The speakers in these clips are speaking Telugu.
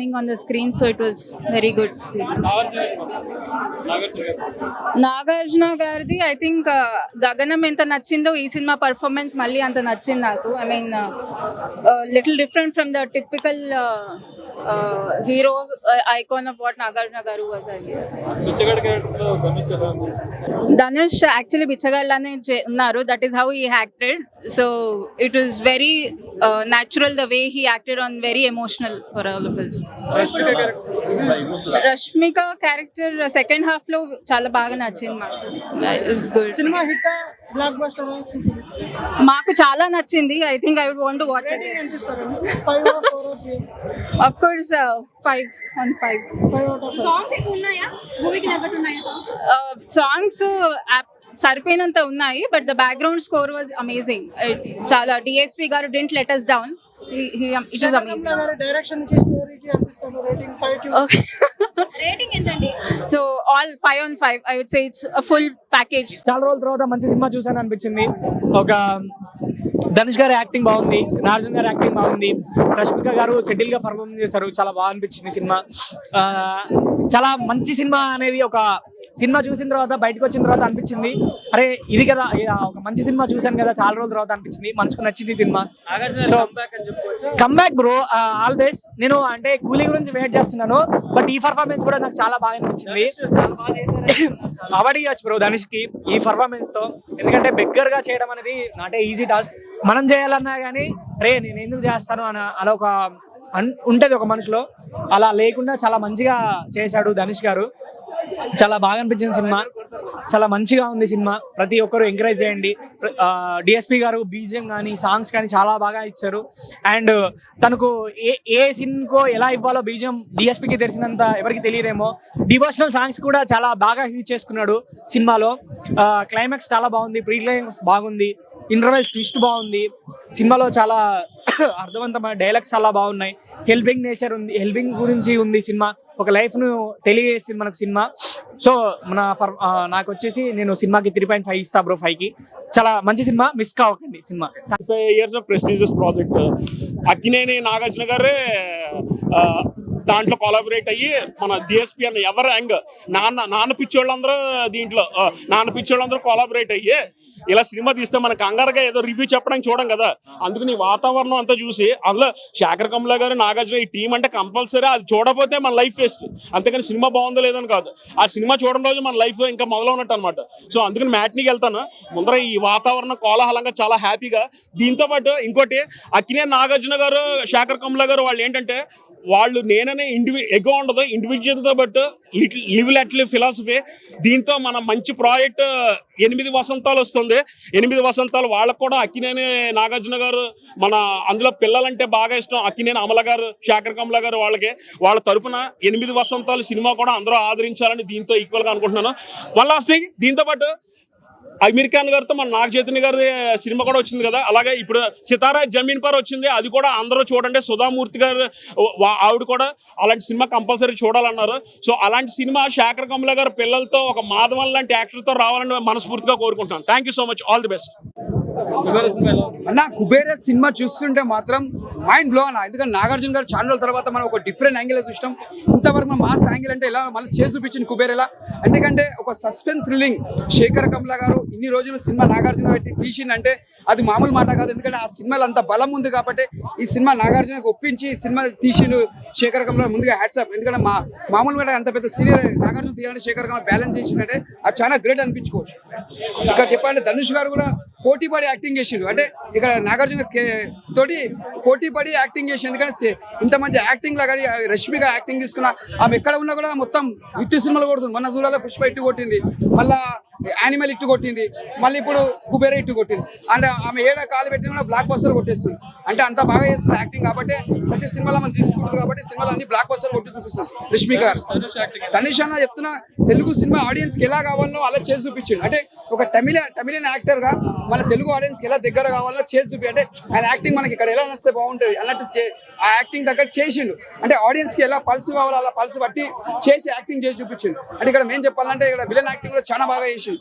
coming on the screen, so it was very good. Nagarjuna గారిది ఐ థింక్ uh, గగనం ఎంత నచ్చిందో ఈ సినిమా పర్ఫార్మెన్స్ మళ్ళీ అంత నచ్చింది నాకు I mean little different from the typical hero icon of what Nagarjuna garu Dhanush actually బిచ్చగాళ్ళనే చే- ఉన్నారు. That is how he acted so it is very natural the way he acted on very emotional for all of hills Rashmika character second హాఫ్లో చాలా బాగా నచ్చింది మాకు. It's good cinema hit blockbuster మాకు చాలా నచ్చింది. I think I would want watch it ఎంత ఇస్తారు of course five on five five out of songs ఎక్కువ ఉన్నాయా? మూవీకి తగ్గట్టు ఉన్నాయా సాంగ్స్ సాంగ్స్ సరిపోయినంత ఉన్నాయి but the background score was amazing చాలా DSP garu didn't let us down it is amazing డైరెక్షన్కి ఎంత ఇస్తారు rating five to okay rating ఎంతండి so all five on five I would say it's full package చాలా రోజుల తర్వాత మంచి సినిమా చూసాను అనిపించింది. ఒక ధనుష్ గారి యాక్టింగ్ బాగుంది నాగార్జున గారి యాక్టింగ్ బాగుంది. రష్మిక గారు సెటిల్గా పర్ఫార్మ్ చేశారు చాలా బాగా అనిపించింది సినిమా. చాలా మంచి సినిమా అనేది ఒక సినిమా చూసిన తర్వాత బయటకు వచ్చిన తర్వాత అనిపించింది అరే ఇది కదా ఒక మంచి సినిమా చూశాను కదా చాలా రోజుల తర్వాత అనిపించింది మనసుకు నచ్చింది cinema. So comeback bro always నేను అంటే కూలీ గురించి వెయిట్ చేస్తున్నాను బట్ ఈ పర్ఫార్మెన్స్ కూడా నాకు చాలా బాగా అనిపించింది. అవార్డు ఇవ్వచ్చు బ్రో ధనుష్కి ఈ పర్ఫార్మెన్స్తో. ఎందుకంటే బెగ్గర్గా చేయడం అనేది నాటే ఈజీ టాస్క్ మనం చేయాలన్నా కానీ రే నేను ఎందుకు చేస్తాను అని అలా ఒక ఉంటది ఒక మనిషిలో. అలా లేకుండా చాలా మంచిగా చేశాడు ధనుష్ గారు. చాలా బాగా అనిపించింది సినిమా. చాలా మంచిగా ఉంది సినిమా. ప్రతి ఒక్కరు ఎంకరేజ్ చేయండి. డిఎస్పి గారు బీజియం కానీ సాంగ్స్ కానీ చాలా బాగా ఇచ్చారు. అండ్ తనకు ఏ ఏ సిన్కో ఎలా ఇవ్వాలో బీజియం డిఎస్పికి తెలిసినంత ఎవరికి తెలియదేమో. డివోషనల్ సాంగ్స్ కూడా చాలా బాగా యూజ్ చేసుకున్నాడు సినిమాలో. క్లైమాక్స్ చాలా బాగుంది ప్రీ క్లైమాక్స్ బాగుంది ఇంటర్వెల్ ట్విస్ట్ బాగుంది. సినిమాలో చాలా అర్థవంతమైన డైలాగ్స్ చాలా బాగున్నాయి. హెల్పింగ్ నేచర్ ఉంది హెల్పింగ్ గురించి ఉంది సినిమా. ఒక లైఫ్ను తెలియజేసింది మనకు సినిమా. సో మన ఫర్ నాకు వచ్చేసి నేను సినిమాకి త్రీ పాయింట్ ఫైవ్ ఇస్తా బ్రో ఫైవ్కి. చాలా మంచి cinema miss కావకండి cinema. Years of prestigious project Akkineni Nagarjuna గారే దాంట్లో కొలాబరేట్ అయ్యి మన డిఎస్పి అన్న ఎవరు యాంగ్? నాన్న నాన్న పిచ్చోళ్ళందరూ దీంట్లో ఆ, నాన్న పిచ్చోళ్ళందరూ కొలాబరేట్ అయ్యి ఇలా సినిమా తీస్తే మన కంగారుగా ఏదో రివ్యూ చెప్పడానికి చూడం కదా. అందుకని ఈ వాతావరణం అంతా చూసి అందులో శేఖర్ కమల గారు నాగార్జున ఈ టీం అంటే కంపల్సరీ అది చూడకపోతే మన లైఫ్ వేస్ట్ అంతేకాని సినిమా బాగుందో లేదని కాదు. ఆ సినిమా చూడడం రోజు మన లైఫ్ ఇంకా మొదలు ఉన్నట్టు అనమాట సో అందుకని మ్యాట్నీకి వెళ్తాను. ముందర ఈ వాతావరణం కోలాహలంగా చాలా హ్యాపీగా దీంతో పాటు ఇంకోటి అక్కినే నాగార్జున గారు శేఖర్ కమల గారు వాళ్ళు ఏంటంటే వాళ్ళు నేననే ఇండివి ఎగో ఉండదు ఇండివిజువల్తో but live let live philosophy దీంతో మన మంచి ప్రాజెక్ట్ ఎనిమిది వసంతాలు వస్తుంది. ఎనిమిది వసంతాలు వాళ్ళకు కూడా అక్కినేని నాగార్జున గారు మన అందులో పిల్లలంటే బాగా ఇష్టం అక్కినేని అమల గారు శేఖర్ కమల గారు వాళ్ళకి. వాళ్ళ తరపున ఎనిమిది వసంతాలు సినిమా కూడా అందరూ ఆదరించాలని దీంతో ఈక్వల్గా అనుకుంటున్నాను. వన్ లాస్ట్ థింగ్ దీంతో పాటు అమీర్ ఖాన్ గారితో మన నాగ చైతన్య గారి సినిమా కూడా వచ్చింది కదా. అలాగే ఇప్పుడు సితారా జమీన్ పర్ వచ్చింది. అది కూడా అందరూ చూడండి. సుధామూర్తి గారు ఆవిడ కూడా అలాంటి సినిమా కంపల్సరీ చూడాలన్నారు. సో అలాంటి సినిమా శేఖర్ కమల గారు పిల్లలతో ఒక మాధవన్ లాంటి యాక్టర్తో రావాలని మనస్ఫూర్తిగా కోరుకుంటున్నాను thank you so much all the best అన్న కుబేర సినిమా చూస్తుంటే మాత్రం మైండ్ బ్లో అన్న. ఎందుకంటే నాగార్జున గారు చాలా రోజుల తర్వాత మనం ఒక డిఫరెంట్ యాంగిల్ చూస్తాం ఇంతవరకు మనం మాస్ యాంగిల్ అంటే ఎలా? మళ్ళీ చేసి చూపించింది కుబేర్ ఎలా? ఎందుకంటే ఒక సస్పెన్స్ థ్రిల్లింగ్ శేఖర్ కమ్లా గారు ఇన్ని రోజులు సినిమా నాగార్జున పెట్టి తీసిందంటే అది మామూలు మాట కాదు. ఎందుకంటే ఆ సినిమాలో అంత బలం ఉంది కాబట్టి ఈ సినిమా నాగార్జునకు ఒప్పించి ఈ సినిమా తీసిండు శేఖర్ కమల ముందుగా హ్యాట్సాప్ ఎందుకంటే మా మామూలుగా అంత పెద్ద సీనియర్ నాగార్జున తీయాలంటే శేఖర్ కమల బ్యాలెన్స్ చేసిందంటే అది చాలా గ్రేట్ అనిపించుకోవచ్చు. ఇక్కడ చెప్పాలంటే ధనుష్ గారు కూడా పోటీ పడి యాక్టింగ్ చేసిండు. అంటే ఇక్కడ నాగార్జున తోటి పోటీ పడి యాక్టింగ్ చేసి ఎందుకంటే ఇంత మంచి యాక్టింగ్ లాగా రష్మిగా యాక్టింగ్ తీసుకున్న ఆమె ఎక్కడ ఉన్నా కూడా మొత్తం ఇట్టు సినిమాలు కొడుతుంది. మన చూడాలి పుష్ప ఇట్టు కొట్టింది మళ్ళా యానిమల్ ఇట్టు కొట్టింది మళ్ళీ ఇప్పుడు కుబేర ఇట్టు కొట్టింది. అంటే ఆమె ఏడ కాలు పెట్టిన కూడా బ్లాక్ బస్టర్ కొట్టేస్తుంది. అంటే అంత బాగా చేస్తుంది యాక్టింగ్ కాబట్టి ప్రతి సినిమాలో మనం తీసుకుంటారు కాబట్టి సినిమాలో అన్ని బ్లాక్ బస్టర్ కొట్టి చూపిస్తాం. రష్మి గారు. తనిష్ అన్న చెప్తున్నా తెలుగు సినిమా ఆడియన్స్కి ఎలా కావాలో అలా చేసి చూపించిండు. అంటే ఒక తమిళ తమిళన్ యాక్టర్గా మన తెలుగు ఆడియన్స్కి ఎలా దగ్గర కావాలో చేసి చూపి అంటే ఆయన యాక్టింగ్ మనకి ఇక్కడ ఎలా చేస్తే బాగుంటుంది. అన్నట్టు ఆ యాక్టింగ్ దగ్గర చేసిండు. అంటే ఆడియన్స్కి ఎలా పల్స్ కావాలో అలా పల్స్ బట్టి చేసి యాక్టింగ్ చేసి చూపించిండు. అంటే ఇక్కడ మేము చెప్పాలంటే ఇక్కడ విలన్ యాక్టింగ్ కూడా చాలా బాగా చేసిండు.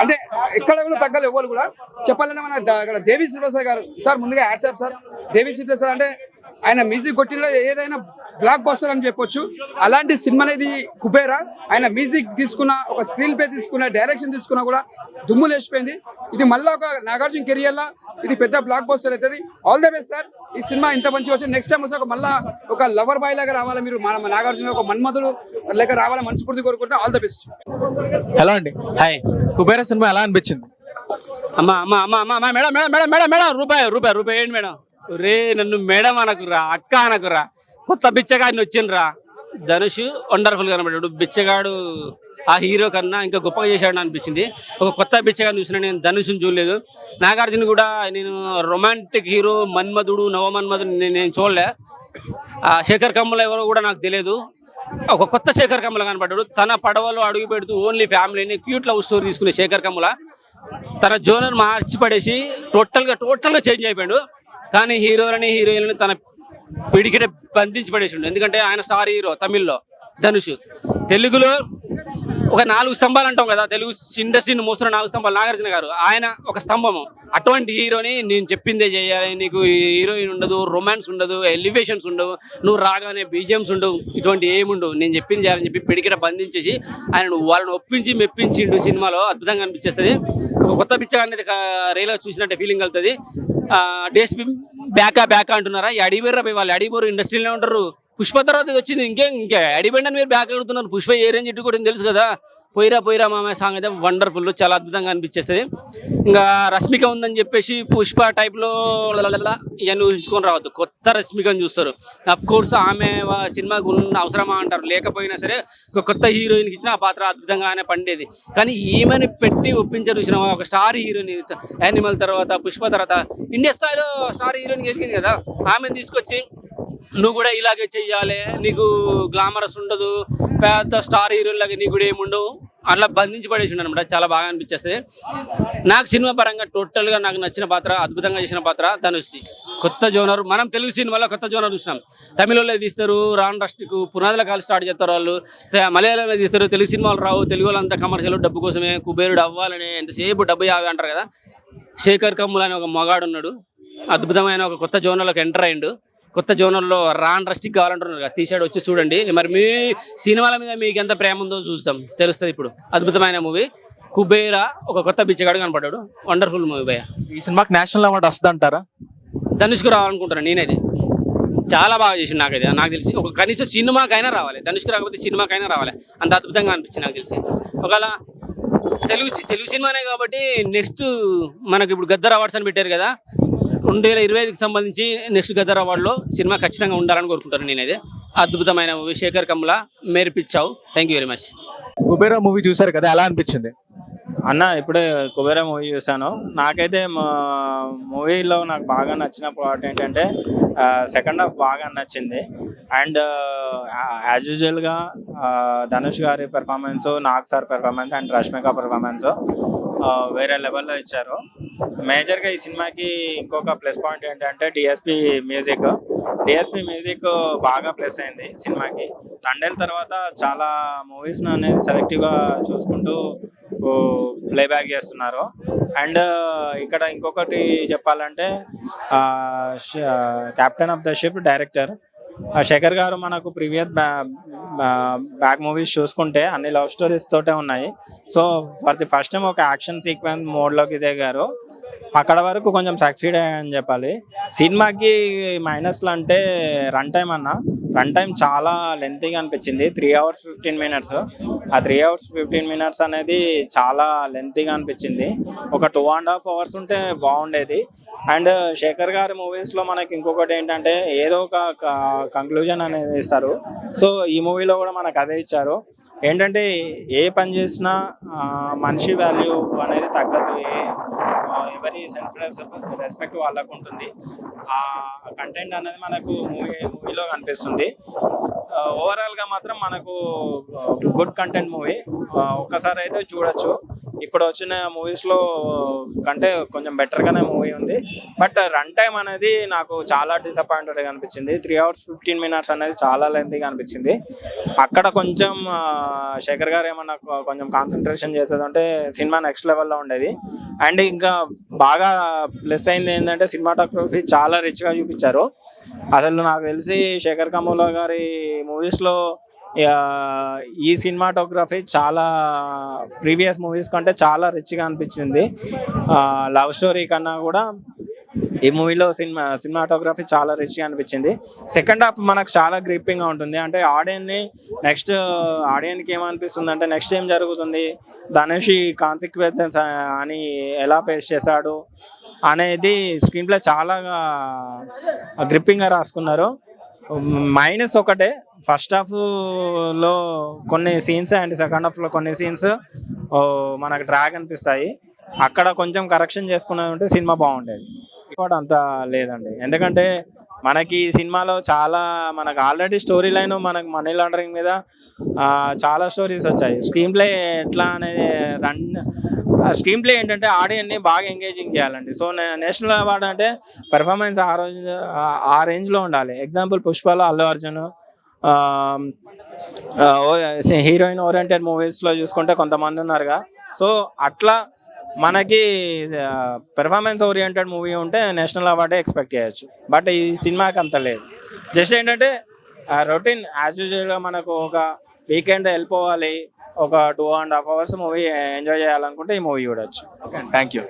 అంటే ఎక్కడ కూడా తగ్గలేదు ఎవరు కూడా. చెప్పాలంటే మన ఇక్కడ దేవి శ్రీప్రసాద్ గారు సార్ ముందుగా యాడ్సాప్ సార్. దేవి శ్రీప్రసాద్ అంటే ఆయన మ్యూజిక్ కొట్టిన ఏదైనా బ్లాక్ బస్టర్ అని చెప్పొచ్చు. అలాంటి సినిమా అనేది కుబేరా. ఆయన మ్యూజిక్ తీసుకున్న ఒక స్క్రీన్ ప్లే తీసుకున్న డైరెక్షన్ తీసుకున్నా కూడా దుమ్ము లేచిపోయింది. ఇది మళ్ళీ ఒక నాగార్జున కెరియర్ లా ఇది పెద్ద బ్లాక్ బస్టర్ అవుతుంది. ఆల్ ద బెస్ట్ సార్ ఈ సినిమా ఇంత మంచిగా వచ్చింది. నెక్స్ట్ టైం వస్తే ఒక మళ్ళా ఒక లవర్ బాయ్ లాగా రావాలి మీరు. మన నాగార్జున ఒక మన్మధుడు లేక రావాలని మనస్ఫూర్తి కోరుకుంటే ఆల్ ద బెస్ట్ హలో అండి. హాయ్ కుబేర సినిమా ఎలా అనిపించింది? అమ్మ అమ్మ అమ్మ అమ్మ అమ్మ madam madam madam madam madam రూపాయి రూపాయి రూపాయి ఏంటి మేడం? రే నన్ను మేడం అనకురా అక్క అనకురా కొత్త బిచ్చగాడిని వచ్చిండ్రా. ధనుష్ వండర్ఫుల్ కనబడ్డాడు. బిచ్చగాడు ఆ హీరో కన్నా ఇంకా గొప్పగా చేశాడు అనిపించింది. ఒక కొత్త బిచ్చగాడిని చూసిన నేను ధనుష్ని చూడలేదు. నాగార్జున కూడా నేను రొమాంటిక్ హీరో మన్మధుడు నవమన్మధుడు నేను నేను చూడలే. ఆ శేఖర్ కమ్ముల ఎవరో కూడా నాకు తెలియదు. ఒక కొత్త శేఖర్ కమ్మల కనబడ్డాడు. తన పడవలో అడుగు పెడుతూ ఓన్లీ ఫ్యామిలీని క్యూట్ లవ్ స్టోరీ తీసుకునే శేఖర్ కమ్మల. తన జోనర్ మార్చి పడేసి టోటల్గా టోటల్గా చేంజ్ అయిపోయాడు. కానీ హీరోలని హీరోయిన్లని తన పిడికిట బంధించి పడేసిండు ఎందుకంటే ఆయన స్టార్ హీరో తమిళ్ళో ధనుష్. తెలుగులో ఒక నాలుగు స్తంభాలు అంటాం కదా తెలుగు ఇండస్ట్రీని మోస్తున్న నాలుగు స్తంభాలు. నాగార్జున గారు ఆయన ఒక స్తంభము. అటువంటి హీరోని నేను చెప్పిందే చేయాలి. నీకు హీరోయిన్ ఉండదు రొమాన్స్ ఉండదు ఎలివేషన్స్ ఉండవు నువ్వు రాగానే బీజిఎమ్స్ ఉండవు ఇటువంటి ఏముండవు. నేను చెప్పింది చేయాలని చెప్పి పిడికిట బంధించేసి ఆయన వాళ్ళని ఒప్పించి మెప్పించిండు సినిమాలో. అద్భుతంగా అనిపించేస్తుంది కొత్త పిచ్చగా అనేది రైలో చూసినట్టే ఫీలింగ్ కలుగుతుంది. డిఎస్పీ బ్యాకా బ్యాకా అంటున్నారా? ఈ వాళ్ళు అడిగిపోరు ఇండస్ట్రీలో ఉంటారు. పుష్ప తర్వాత ఇది వచ్చింది. ఇంకే ఇంకా అడిగిపోయినా మీరు బ్యాక్ అడుగుతున్నారు పుష్ప ఏ రేంజ్ ఇటు కూడా తెలుసు కదా. పోయిరా పోయిరా మామ సాంగ్ అయితే వండర్ఫుల్ చాలా అద్భుతంగా అనిపించేస్తుంది. ఇంకా రష్మిక ఉందని చెప్పేసి పుష్ప టైప్లో ఇవన్నీ ఊహించుకొని రావద్దు. కొత్త రష్మికని చూస్తారు. అఫ్ కోర్స్ ఆమె సినిమా సినిమాకు అవసరమా అంటారు. లేకపోయినా సరే ఒక కొత్త హీరోయిన్కి ఇచ్చిన ఆ పాత్ర అద్భుతంగానే పండేది. కానీ ఈమెని పెట్టి ఒప్పించారు చూసిన ఒక స్టార్ హీరోయిన్ యానిమల్ తర్వాత పుష్ప తర్వాత ఇండియా స్థాయిలో స్టార్ హీరోయిన్ ఎదిగింది కదా. ఆమెను తీసుకొచ్చి నువ్వు కూడా ఇలాగే చెయ్యాలి నీకు గ్లామరస్ ఉండదు పెద్ద స్టార్ హీరోలాగా లాగా నీకు కూడా ఏముండవు. అట్లా బంధించి పడేసి అనమాట చాలా బాగా అనిపించేస్తుంది. నాకు సినిమా పరంగా టోటల్గా నాకు నచ్చిన పాత్ర అద్భుతంగా చేసిన పాత్ర ధనుష్ది కొత్త జోనర్ మనం తెలుగు సినిమాలో కొత్త జోనర్ చూసినాం. తమిళలో తీస్తారు రాన్ రాష్ట్రకు పునాదుల కాలు స్టార్ట్ చేస్తారు వాళ్ళు. మలయాళంలో తీస్తారు తెలుగు సినిమాలు రావు తెలుగు వాళ్ళంతా కమర్షియల్ డబ్బు కోసమే కుబేరుడు అవ్వాలని ఎంతసేపు డబ్బు యావి అంటారు కదా. శేఖర్ కమ్ములు అనే ఒక మగాడు ఉన్నాడు. అద్భుతమైన ఒక కొత్త జోనర్లోకి ఎంటర్ అయ్యిండు కొత్త జోనర్లో రాన్ రస్టిక్ కావాలంటున్నారు కదా తీసాడు వచ్చి చూడండి. మరి మీ సినిమాల మీద మీకు ఎంత ప్రేమ ఉందో చూస్తాం. తెలుస్తుంది ఇప్పుడు. అద్భుతమైన మూవీ. కుబేరా ఒక కొత్త బిచ్చగాడు కనపడ్డాడు. వండర్ఫుల్ మూవీ భయ్య. ఈ సినిమాకి నేషనల్ అవార్డు వస్తుంది అంటారా? ధనుష్కు రావాలనుకుంటున్నాను నేనైతే. చాలా బాగా చేసింది నాకైతే నాకు తెలిసి. ఒక కనీసం సినిమాకైనా రావాలి. ధనుష్కు రాకపోతే సినిమాకైనా రావాలి. అంత అద్భుతంగా అనిపించింది నాకు తెలిసి. ఒకవేళ తెలుగు తెలుగు సినిమానే కాబట్టి నెక్స్ట్ మనకి ఇప్పుడు గద్దర్ అవార్డ్స్ అని పెట్టారు కదా రెండు వేల ఇరవై ఐదుకి సంబంధించి నెక్స్ట్ గద్దర్ అవార్డులో సినిమా ఖచ్చితంగా ఉండాలని కోరుకుంటాను నేనైతే. అద్భుతమైన movie Sekhar Kammula మేర్పిచ్చావు thank you very much Kubera movie చూసారు కదా ఎలా అనిపించింది? అన్న ఇప్పుడే కుబేరా మూవీ చూసాను నాకైతే మూవీలో నాకు బాగా నచ్చిన పార్ట్ ఏంటంటే సెకండ్ హాఫ్ బాగా నచ్చింది. అండ్ యాజ్ యూజువల్గా ధనుష్ గారి performance Nag sir performance and Rashmika performance వేరే లెవెల్లో ఇచ్చారు. మేజర్గా ఈ సినిమాకి ఇంకొక ప్లస్ పాయింట్ ఏంటంటే డిఎస్పి మ్యూజిక్ డిఎస్పి మ్యూజిక్ బాగా ప్లస్ అయింది సినిమాకి. తండేల తర్వాత చాలా మూవీస్ అనేది సెలెక్టివ్గా చూసుకుంటూ ప్లేబ్యాక్ చేస్తున్నారు. అండ్ ఇక్కడ ఇంకొకటి చెప్పాలంటే captain of the ship director Sekhar garu మనకు ప్రీవియస్ బ్యాక్ మూవీస్ చూసుకుంటే అన్ని లవ్ స్టోరీస్ తోటే ఉన్నాయి. So for the first time ఒక యాక్షన్ సీక్వెన్స్ మోడ్లోకి దిగారు. అక్కడ వరకు కొంచెం సక్సీడ్ అయ్యాయని చెప్పాలి. సినిమాకి మైనస్లు అంటే రన్ టైం అన్న. రన్ టైం చాలా లెంతీగా అనిపించింది. త్రీ అవర్స్ ఫిఫ్టీన్ మినిట్స్ ఆ త్రీ అవర్స్ ఫిఫ్టీన్ మినిట్స్ అనేది చాలా లెంతీగా అనిపించింది. ఒక టూ అండ్ హాఫ్ అవర్స్ ఉంటే బాగుండేది. అండ్ శేఖర్ గారి మూవీస్లో మనకి ఇంకొకటి ఏంటంటే ఏదో ఒక కంక్లూజన్ అనేది ఇస్తారు. సో ఈ మూవీలో కూడా మనకు అదే ఇచ్చారు. ఏంటంటే ఏ పని చేసినా మనిషి వాల్యూ అనేది తగ్గదు. ఏ- ఎవరి సెల్ఫ్ రెస్పెక్ట్ వాళ్ళకు ఉంటుంది. ఆ కంటెంట్ అనేది మనకు మూవీ మూవీలో కనిపిస్తుంది. ఓవరాల్గా మాత్రం మనకు గుడ్ కంటెంట్ మూవీ ఒక్కసారి అయితే చూడొచ్చు. ఇప్పుడు వచ్చిన మూవీస్లో కంటే కొంచెం బెటర్గానే మూవీ ఉంది. బట్ రన్ టైం అనేది నాకు చాలా డిసప్పాయింటెడ్ అనిపించింది. త్రీ అవర్స్ ఫిఫ్టీన్ మినిట్స్ అనేది చాలా లెంతీగా అనిపించింది. అక్కడ కొంచెం శేఖర్ గారు ఏమన్నా కొంచెం కాన్సన్ట్రేషన్ చేసేదంటే సినిమా నెక్స్ట్ లెవెల్లో ఉండేది. అండ్ ఇంకా బాగా ప్లస్ అయింది ఏంటంటే సినిమాటోగ్రఫీ చాలా రిచ్గా చూపించారు. అసలు నాకు తెలిసి శేఖర్ కమల గారి మూవీస్లో ఈ సినిమాటోగ్రఫీ చాలా ప్రీవియస్ మూవీస్ కంటే చాలా రిచ్గా అనిపించింది. లవ్ స్టోరీ కన్నా కూడా ఈ మూవీలో సినిమా సినిమాటోగ్రఫీ చాలా రిచ్గా అనిపించింది. సెకండ్ హాఫ్ మనకు చాలా గ్రిప్పింగ్గా ఉంటుంది. అంటే ఆడియన్ని నెక్స్ట్ ఆడియన్కి ఏమనిపిస్తుంది అంటే నెక్స్ట్ ఏం జరుగుతుంది? ధనుష్ ఈ కాన్సిక్వెన్సెస్ అని ఎలా ఫేస్ చేశాడు అనేది స్క్రీన్ ప్లే చాలా గ్రిప్పింగ్గా రాసుకున్నారు. మైనస్ ఒకటే ఫస్ట్ హాఫ్లో కొన్ని సీన్స్ అండ్ సెకండ్ హాఫ్లో కొన్ని సీన్స్ మనకు డ్రాగ్ అనిపిస్తాయి. అక్కడ కొంచెం కరెక్షన్ చేసుకున్నది ఉంటే సినిమా బాగుండేది. కూడా అంత లేదండి. ఎందుకంటే మనకి ఈ సినిమాలో చాలా మనకు ఆల్రెడీ స్టోరీ లైన్ మనకు మనీ లాండరింగ్ మీద చాలా స్టోరీస్ వచ్చాయి. స్క్రీన్ ప్లే ఎట్లా అనేది రన్ స్క్రీన్ ప్లే ఏంటంటే ఆడియన్ని బాగా ఎంగేజింగ్ చేయాలండి. సో నేషనల్ అవార్డు అంటే పెర్ఫార్మెన్స్ ఆ రోజు ఆ- ఆ రేంజ్లో ఉండాలి. ఎగ్జాంపుల్ పుష్పలో అల్లు అర్జున్ హీరోయిన్ ఓరియంటెడ్ మూవీస్లో చూసుకుంటే కొంతమంది ఉన్నారుగా. సో అట్లా మనకి పెర్ఫార్మెన్స్ ఓరియంటెడ్ మూవీ ఉంటే నేషనల్ అవార్డే ఎక్స్పెక్ట్ చేయొచ్చు. బట్ ఈ సినిమాకి అంత లేదు. జస్ట్ ఏంటంటే రొటీన్ యాజ్ యూజువల్గా మనకు ఒక వీకెండ్ వెళ్ళిపోవాలి. ఒక two and half hours movie enjoy చేయాలనుకుంటే ఈ మూవీ చూడొచ్చు. Okay thank you